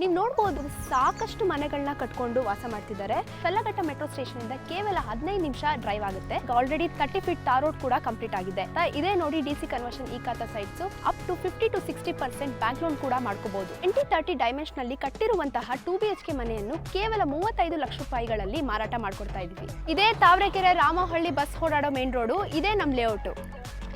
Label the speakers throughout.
Speaker 1: ನೀವು ನೋಡ್ಬೋದು, ಸಾಕಷ್ಟು ಮನೆಗಳನ್ನ ಕಟ್ಕೊಂಡು ವಾಸ ಮಾಡ್ತಿದ್ದಾರೆ. ಕಲ್ಲಘಟ್ಟ ಮೆಟ್ರೋ ಸ್ಟೇಷನ್ ಇಂದ ಕೇವಲ ಹದಿನೈದು ನಿಮಿಷ ಡ್ರೈವ್ ಆಗುತ್ತೆ. Already thirty feet tar road ಕೂಡ ಕಂಪ್ಲೀಟ್ ಆಗಿದೆ. ಇದೇ ನೋಡಿ D C conversion E khata sites up to fifty to sixty percent bank loan ಕೂಡ ಮಾಡ್ಕೋಬಹುದು ಎಂಟಿ ತರ್ಟಿ ಡೈಮೆನ್ಷನ್ ಅಲ್ಲಿ ಕಟ್ಟಿರುವಂತಹ ಟು ಬಿ ಎಚ್ ಕೆ ಮನೆಯನ್ನು ಕೇವಲ ಮೂವತ್ತೈದು ಲಕ್ಷ ರೂಪಾಯಿಗಳಲ್ಲಿ ಮಾರಾಟ ಮಾಡ್ಕೊಡ್ತಾ ಇದೀವಿ. ಇದೇ ತಾವರೆಕೆರೆ ರಾಮಹಳ್ಳಿ ಬಸ್ ಓಡಾಡೋ ಮೇನ್ ರೋಡು ಇದೇ ನಮ್ಮ ಲೇಔಟು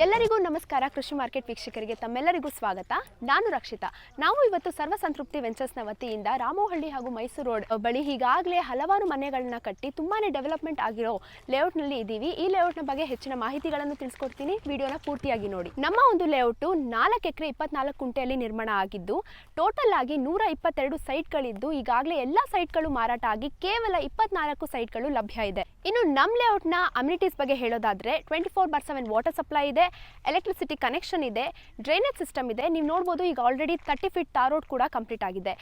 Speaker 1: ಎಲ್ಲರಿಗೂ ನಮಸ್ಕಾರ. ಕೃಷಿ ಮಾರ್ಕೆಟ್ ವೀಕ್ಷಕರಿಗೆ ತಮ್ಮೆಲ್ಲರಿಗೂ ಸ್ವಾಗತ. ನಾನು ರಕ್ಷಿತಾ. ನಾವು ಇವತ್ತು ಸರ್ವ ಸಂತೃಪ್ತಿ ವೆಂಚರ್ಸ್ನ ವತಿಯಿಂದ ರಾಮೋಹಳ್ಳಿ ಹಾಗೂ ಮೈಸೂರು ರೋಡ್ ಬಳಿ ಈಗಾಗಲೇ ಹಲವಾರು ಮನೆಗಳನ್ನ ಕಟ್ಟಿ ತುಂಬಾನೇ ಡೆವಲಪ್ಮೆಂಟ್ ಆಗಿರೋ ಲೇಔಟ್ನಲ್ಲಿ ಇದ್ದೀವಿ. ಈ ಲೇಔಟ್ನ ಬಗ್ಗೆ ಹೆಚ್ಚಿನ ಮಾಹಿತಿಗಳನ್ನು ತಿಳಿಸ್ಕೊಡ್ತೀನಿ. ವಿಡಿಯೋನ ಪೂರ್ತಿಯಾಗಿ ನೋಡಿ. ನಮ್ಮ ಒಂದು ಲೇಔಟ್ ನಾಲ್ಕು ಎಕರೆ ಇಪ್ಪತ್ನಾಲ್ಕು ಕುಂಟೆಯಲ್ಲಿ ನಿರ್ಮಾಣ ಆಗಿದ್ದು, ಟೋಟಲ್ ಆಗಿ ನೂರ ಇಪ್ಪತ್ತೆರಡು ಸೈಟ್ಗಳಿದ್ದು, ಈಗಾಗಲೇ ಎಲ್ಲ ಸೈಟ್ಗಳು ಮಾರಾಟ ಆಗಿ ಕೇವಲ ಇಪ್ಪತ್ನಾಲ್ಕು ಸೈಟ್ಗಳು ಲಭ್ಯ ಇದೆ. ಇನ್ನು ನಮ್ಮ ಲೇಔಟ್ನ ಅಮ್ಯುನಿಟೀಸ್ ಬಗ್ಗೆ ಹೇಳೋದಾದ್ರೆ, twenty four bar seven water supply ಇದೆ. ಎಲೆಕ್ಟ್ರಿಸಿಟಿ ಕನೆಕ್ಷನ್ ಇದೆ ಡ್ರೈನೇಜ್ ಸಿಸ್ಟಮ್ ಇದೆ. ನೀವು ನೋಡ್ಬೋದು ಈಗ already thirty feet tar road ಕೂಡ ಕಂಪ್ಲೀಟ್ ಆಗಿದೆ.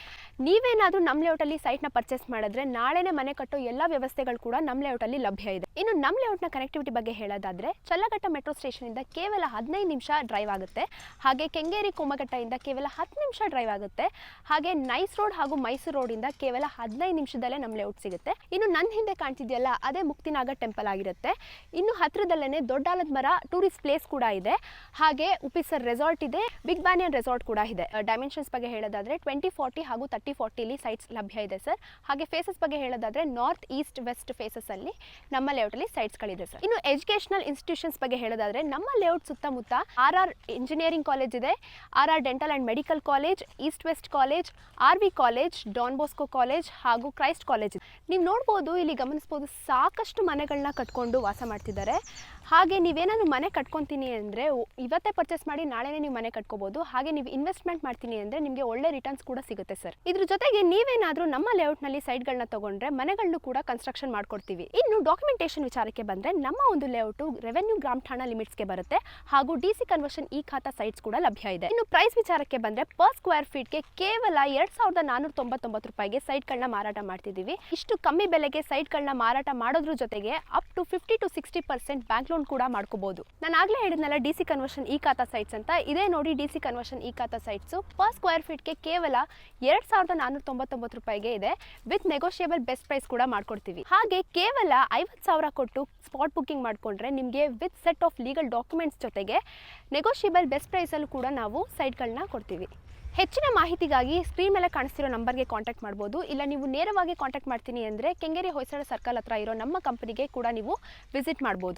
Speaker 1: ನೀವೇನಾದರೂ ನಮ್ಮ ಲೇಔಟಲ್ಲಿ ಸೈಟ್ನ ಪರ್ಚೇಸ್ ಮಾಡಿದ್ರೆ ನಾಳೆನೇ ಮನೆ ಕಟ್ಟೋ ಎಲ್ಲ ವ್ಯವಸ್ಥೆಗಳು ಕೂಡ ನಮ್ಮ ಲೇಔಟಲ್ಲಿ ಲಭ್ಯ ಇದೆ. ಇನ್ನು ನಮ್ಮ ಲೇಔಟ್ನ ಕನೆಕ್ಟಿವಿಟಿ ಬಗ್ಗೆ ಹೇಳೋದಾದ್ರೆ ಚಲ್ಲಘಟ್ಟ ಮೆಟ್ರೋ ಸ್ಟೇಷನಿಂದ ಕೇವಲ ಹದಿನೈದು ನಿಮಿಷ ಡ್ರೈವ್ ಆಗುತ್ತೆ. ಹಾಗೆ ಕೆಂಗೇರಿ ಕೊಮ್ಮಘಟ್ಟದಿಂದ ಕೇವಲ ಹತ್ತು ನಿಮಿಷ ಡ್ರೈವ್ ಆಗುತ್ತೆ. ಹಾಗೆ ನೈಸ್ ರೋಡ್ ಹಾಗೂ ಮೈಸೂರು ರೋಡಿಂದ ಕೇವಲ ಹದಿನೈದು ನಿಮಿಷದಲ್ಲೇ ನಮ್ಮ ಲೇಔಟ್ ಸಿಗುತ್ತೆ. ಇನ್ನು ನನ್ನ ಹಿಂದೆ ಕಾಣ್ತಿದೆಯಲ್ಲ, ಅದೇ ಮುಕ್ತಿನಾಗ ಟೆಂಪಲ್ ಆಗಿರುತ್ತೆ. ಇನ್ನು ಹತ್ರದಲ್ಲೇ ದೊಡ್ಡಾಲದ ಮರ ಟೂರಿಸ್ಟ್ ಪ್ಲೇಸ್ ಕೂಡ ಇದೆ. ಹಾಗೆ ಉಪಿಸರ್ ರೆಸಾರ್ಟ್ ಇದೆ ಬಿಗ್ ಬ್ಯಾನಿಯನ್ ರೆಸಾರ್ಟ್ ಕೂಡ ಇದೆ. ಡೈಮೆನ್ಷನ್ಸ್ ಬಗ್ಗೆ ಹೇಳೋದಾದ್ರೆ ಟ್ವೆಂಟಿ ಫಾರ್ಟಿ ಹಾಗೂ ತರ್ಟಿ ಫಾರ್ಟಿಲಿ ಸೈಟ್ಸ್ ಲಭ್ಯ ಇದೆ ಸರ್. ಹಾಗೆ ಫೇಸಸ್ ಬಗ್ಗೆ ಹೇಳೋದಾದ್ರೆ ನಾರ್ತ್ ಈಸ್ಟ್ ವೆಸ್ಟ್ ಫೇಸಸ್ ಅಲ್ಲಿ ನಮ್ಮ ಲೇಔಟ್ ಅಲ್ಲಿ ಸೈಟ್ಸ್ ಗಳಿದೆ ಸರ್. ಇನ್ನು ಎಜುಕೇಶನಲ್ ಇನ್ಸ್ಟಿಟ್ಯೂಷನ್ಸ್ ಬಗ್ಗೆ ಹೇಳೋದಾದ್ರೆ ನಮ್ಮ ಲೇಔಟ್ ಸುತ್ತಮುತ್ತ ಆರ್ ಆರ್ ಇಂಜಿನಿಯರಿಂಗ್ ಕಾಲೇಜ್ ಇದೆ R R dental and medical college East West college R V college Don Bosco college ಹಾಗೂ ಕ್ರೈಸ್ಟ್ ಕಾಲೇಜ್ ನೀವು ನೋಡ್ಬೋದು ಇಲ್ಲಿ ಗಮನಿಸ್ಬೋದು ಸಾಕಷ್ಟು ಮನೆಗಳನ್ನ ಕಟ್ಕೊಂಡು ವಾಸ ಮಾಡ್ತಿದ್ದಾರೆ. ಹಾಗೆ ನೀವೇನಾದ್ರು ಮನೆ ಕಟ್ಕೊತೀನಿ ಅಂದರೆ ಇವತ್ತೇ ಪರ್ಚೇಸ್ ಮಾಡಿ ನಾಳೆನೇ ನೀವು ಮನೆ ಕಟ್ಕೋಬಹುದು ಹಾಗೆ ನೀವು ಇನ್ವೆಸ್ಟ್ಮೆಂಟ್ ಮಾಡ್ತೀನಿ ಅಂದರೆ ನಿಮಗೆ ಒಳ್ಳೆ ರಿಟರ್ನ್ಸ್ ಕೂಡ ಸಿಗುತ್ತೆ ಸರ್ ಇದ್ರ ಜೊತೆಗೆ ನೀವೇನಾದರೂ ನಮ್ಮ ಲೇಔಟ್ನಲ್ಲಿ ಸೈಟ್ಗಳನ್ನ ತಗೊಂಡ್ರೆ ಮನೆಗಳನ್ನು ಕೂಡ ಕನ್ಸ್ಟ್ರಕ್ಷನ್ ಮಾಡ್ಕೊಡ್ತೀವಿ. ಇನ್ನು ಡಾಕ್ಯುಮೆಂಟೇಷನ್ ವಿಚಾರಕ್ಕೆ ಬಂದರೆ ನಮ್ಮ ಒಂದು ಲೇಔಟು ರೆವೆನ್ಯೂ ಗ್ರಾಮ್ ಠಾಣಾ ಲಿಮಿಟ್ಸ್ಗೆ ಬರುತ್ತೆ. ಹಾಗೂ ಡಿ ಸಿ ಕನ್ವರ್ಷನ್ ಈ ಖಾತಾ ಸೈಟ್ಸ್ ಕೂಡ ಲಭ್ಯ ಇದೆ. ಇನ್ನು ಪ್ರೈಸ್ ವಿಚಾರಕ್ಕೆ ಬಂದರೆ ಪರ್ ಸ್ಕ್ವೇರ್ ಫೀಟ್ಗೆ ಕೇವಲ ಎರಡ್ ಸಾವಿರದ ನಾನೂರ ತೊಂಬತ್ತೊಂಬತ್ತು ರೂಪಾಯಿಗೆ ಸೈಟ್ಗಳನ್ನ ಮಾರಾಟ ಮಾಡ್ತಿದ್ದೀವಿ. ಇಷ್ಟು ಕಮ್ಮಿ ಬೆಲೆಗೆ ಸೈಟ್ಗಳನ್ನ ಮಾರಾಟ ಮಾಡೋದ್ರ ಜೊತೆಗೆ up to fifty to sixty percent bank loan ಕೂಡ ಮಾಡ್ಕೋಬಹುದು ನಾನು ಆಗ್ಲೇ ಹೇಳಿದ್ನಲ್ಲ ಡಿ ಸಿ ಕನ್ವರ್ಷನ್ ಈ ಖಾತಾ ಸೈಟ್ಸ್ ಅಂತ. ಇದೇ ನೋಡಿ ಡಿ ಸಿ ಕನ್ವರ್ಷನ್ ಈ ಖಾತಾ ಸೈಟ್ಸ್ ಪರ್ ಸ್ಕ್ವೇರ್ ಫೀಟ್ಗೆ ಕೇವಲ ಎರಡ್ ಸಾವಿರದ ನಾನೂರ ತೊಂಬತ್ತೊಂಬತ್ತು ರೂಪಾಯಿಗೆ ಇದೆ. ವಿತ್ ನೆಗೋಷಿಯೇಬಲ್ ಬೆಸ್ಟ್ ಪ್ರೈಸ್ ಕೂಡ ಮಾಡ್ಕೊಡ್ತೀವಿ. ಹಾಗೆ ಕೇವಲ ಐವತ್ತು ಸಾವಿರ ಕೊಟ್ಟು ಸ್ಪಾಟ್ ಬುಕ್ಕಿಂಗ್ ಮಾಡಿಕೊಂಡ್ರೆ ನಿಮಗೆ with set of legal documents ಜೊತೆಗೆ ನೆಗೋಷಿಯೇಬಲ್ ಬೆಸ್ಟ್ ಪ್ರೈಸಲ್ಲೂ ಕೂಡ ನಾವು ಸೈಟ್ಗಳನ್ನ ಕೊಡ್ತೀವಿ. ಹೆಚ್ಚಿನ ಮಾಹಿತಿಗಾಗಿ ಸ್ಕ್ರೀನ್ ಮೇಲೆ ಕಾಣಿಸ್ತಿರೋ ನಂಬರ್ಗೆ ಕಾಂಟ್ಯಾಕ್ಟ್ ಮಾಡ್ಬೋದು. ಇಲ್ಲ ನೀವು ನೇರವಾಗಿ ಕಾಂಟ್ಯಾಕ್ಟ್ ಮಾಡ್ತೀನಿ ಅಂದರೆ ಕೆಂಗೇರಿ ಹೊಯ್ಸಳ ಸರ್ಕಲ್ ಹತ್ರ ಇರೋ ನಮ್ಮ ಕಂಪನಿಗೆ ಕೂಡ ನೀವು ವಿಸಿಟ್ ಮಾಡ್ಬೋದು.